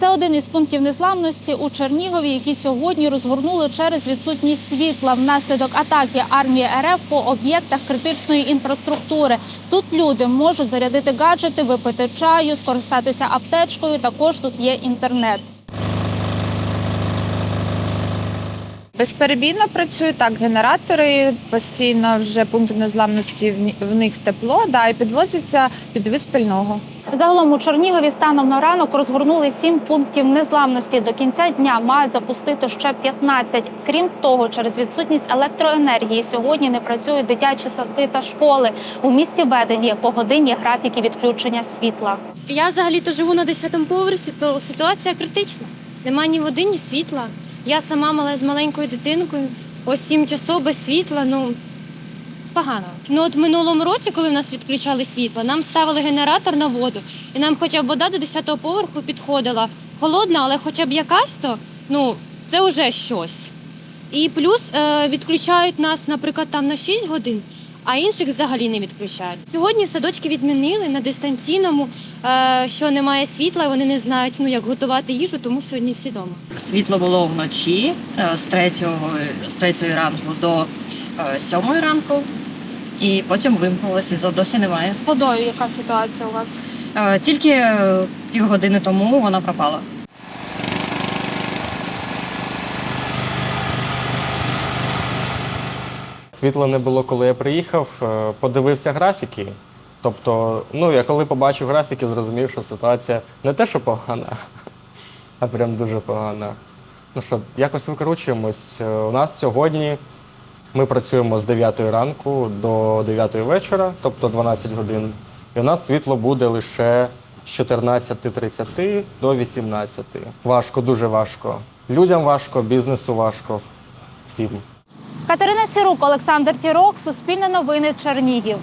Це один із пунктів незламності у Чернігові, які сьогодні розгорнули через відсутність світла внаслідок атаки армії РФ по об'єктах критичної інфраструктури. Тут люди можуть зарядити гаджети, випити чаю, скористатися аптечкою. Також тут є інтернет. Безперебійно працюють так, генератори постійно вже пункти незламності в них тепло, да, і підвозиться підвіз пального. Загалом у Чернігові станом на ранок розгорнули сім пунктів незламності. До кінця дня мають запустити ще 15. Крім того, через відсутність електроенергії сьогодні не працюють дитячі садки та школи. У місті введені погодинні графіки відключення світла. Я взагалі-то живу на 10-му поверсі, то ситуація критична. Нема ні води, ні світла. Я сама мала з маленькою дитинкою, ось 7 часов без світла, ну погано. Ну от минулому році, коли в нас відключали світло, нам ставили генератор на воду, і нам хоча б вода до 10-го поверху підходила холодна, але хоча б якась то, ну це вже щось. І плюс е, відключають нас, наприклад, там на 6 годин, а інших взагалі не відключають. Сьогодні садочки відмінили на дистанційному, е, що немає світла, і вони не знають, ну як готувати їжу, тому сьогодні всі вдома. Світло було вночі е, з 3, з 3 ранку до 7 ранку, і потім вимкнулося, і досі немає. З водою яка ситуація у вас? Е, Тільки е, півгодини тому вона пропала. Світла не було, коли я приїхав, е, подивився графіки. Тобто, ну, я коли побачив графіки, зрозумів, що ситуація не те, що погана, а прям дуже погана. Ну що, якось викручуємось. Е, У нас сьогодні ми працюємо з 9 ранку до 9 вечора, тобто 12 годин. І у нас світло буде лише з 14.30 до 18. Важко, дуже важко. Людям важко, бізнесу важко, всім. Катерина Сірук, Олександр Тірок, Суспільне новини, Чернігів.